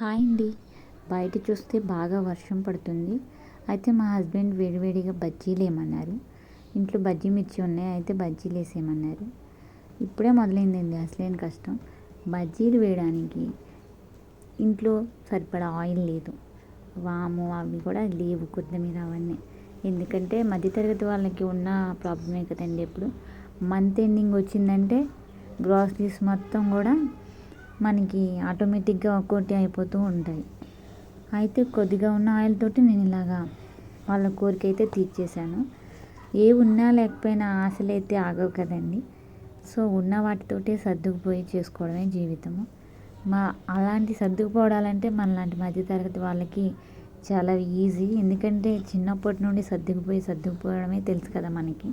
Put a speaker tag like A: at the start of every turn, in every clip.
A: Hi అండి. బయట చూస్తే బాగా వర్షం పడుతుంది. అయితే మా హస్బెండ్ వేడివేడిగా బజ్జీలు వేయమన్నారు ఇంట్లో బజ్జీ మిర్చి ఉన్నాయి అయితే బజ్జీలు వేసేయమన్నారు. ఇప్పుడే మొదలైందండి అసలేం కష్టం. బజ్జీలు వేయడానికి ఇంట్లో సరిపడా ఆయిల్ లేదు. వాము అవి కూడా లేవు కొత్తిమీర అవన్నీ. ఎందుకంటే మధ్యతరగతి వాళ్ళకి ఉన్న ప్రాబ్లమే కదండి ఎప్పుడు. మంత్ ఎండింగ్ వచ్చిందంటే గ్రాసరీస్ మొత్తం కూడా మనకి ఆటోమేటిక్గా ఒక్కోటి అయిపోతూ ఉంటాయి. అయితే కొద్దిగా ఉన్న ఆయిల్ తోటి నేను ఇలాగా వాళ్ళ కోరిక అయితే తీర్చేశాను. ఏ ఉన్నా లేకపోయినా ఆశలు అయితే ఆగవు కదండి. సో ఉన్న వాటితోటే సర్దుకుపోయి చేసుకోవడమే జీవితము. మా అలాంటి సర్దుకుపోవడాలంటే మనలాంటి మధ్యతరగతి వాళ్ళకి చాలా ఈజీ. ఎందుకంటే చిన్నప్పటి నుండి సర్దుకుపోయి సర్దుకుపోవడమే తెలుసు కదా మనకి.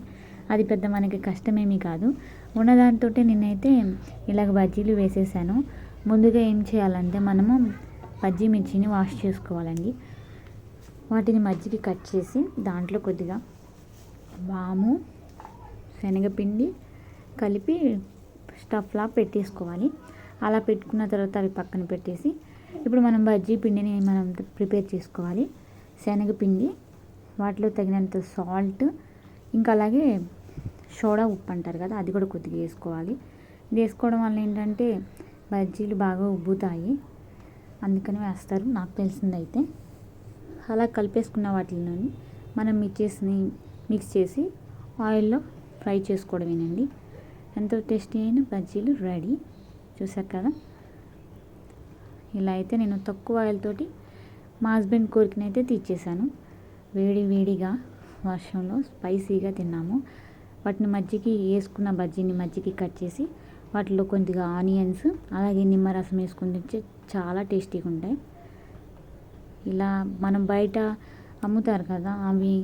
A: అది పెద్ద మనకి కష్టమేమీ కాదు. ఉన్నదాంతో నేనైతే ఇలాగ బజ్జీలు వేసేసాను. ముందుగా ఏం చేయాలంటే మనము బజ్జీ మిర్చిని వాష్ చేసుకోవాలండి. వాటిని మజ్జికి కట్ చేసి దాంట్లో కొద్దిగా వాము శనగపిండి కలిపి స్టఫ్లా పెట్టేసుకోవాలి. అలా పెట్టుకున్న తర్వాత అవి పక్కన పెట్టేసి ఇప్పుడు మనం బజ్జీ పిండిని మనం ప్రిపేర్ చేసుకోవాలి. శనగపిండి వాటిలో తగినంత సాల్ట్ ఇంకా అలాగే సోడా ఉప్పు అంటారు కదా అది కూడా కొద్దిగా వేసుకోవాలి. వేసుకోవడం వల్ల ఏంటంటే బజ్జీలు బాగా ఉబ్బుతాయి. అందుకని వేస్తారు నాకు తెలిసిందైతే అలా కలిపేసుకున్న వాటిలోని మనం మిర్చేస్ని మిక్స్ చేసి ఆయిల్లో ఫ్రై చేసుకోవడమేనండి. ఎంతో టేస్టీ అయిన బజ్జీలు రెడీ. చూసారు కదా? ఇలా అయితే నేను తక్కువ ఆయిల్ తోటి మా హస్బెండ్ కోరికనైతే తీర్చేశాను. వేడి వేడిగా వర్షంలో స్పైసీగా తిన్నాము. వాటిని మజ్జికి వేసుకున్న బజ్జీని మజ్జికి కట్ చేసి వాటిలో కొద్దిగా ఆనియన్స్ అలాగే నిమ్మరసం వేసుకుని తింటే చాలా టేస్టీగా ఉంటాయి. ఇలా మనం బయట అమ్ముతారు కదా అవి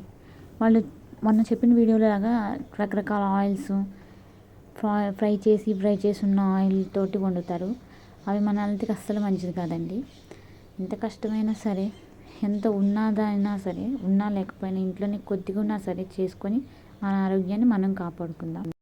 A: వాళ్ళు మొన్న చెప్పిన వీడియోలో లాగా రకరకాల ఆయిల్స్ ఫ్రై ఫ్రై చేసి ఫ్రై చేసి ఉన్న ఆయిల్ తోటి వండుతారు. అవి మన హెల్త్కి అస్సలు మంచిది కాదండి. ఎంత కష్టమైనా సరే ఎంత ఉన్నదైనా సరే ఉన్నా లేకపోయినా ఇంట్లోనే కొద్దిగా ఉన్నా సరే చేసుకొని మన ఆరోగ్యాన్ని మనం కాపాడుకుందాం.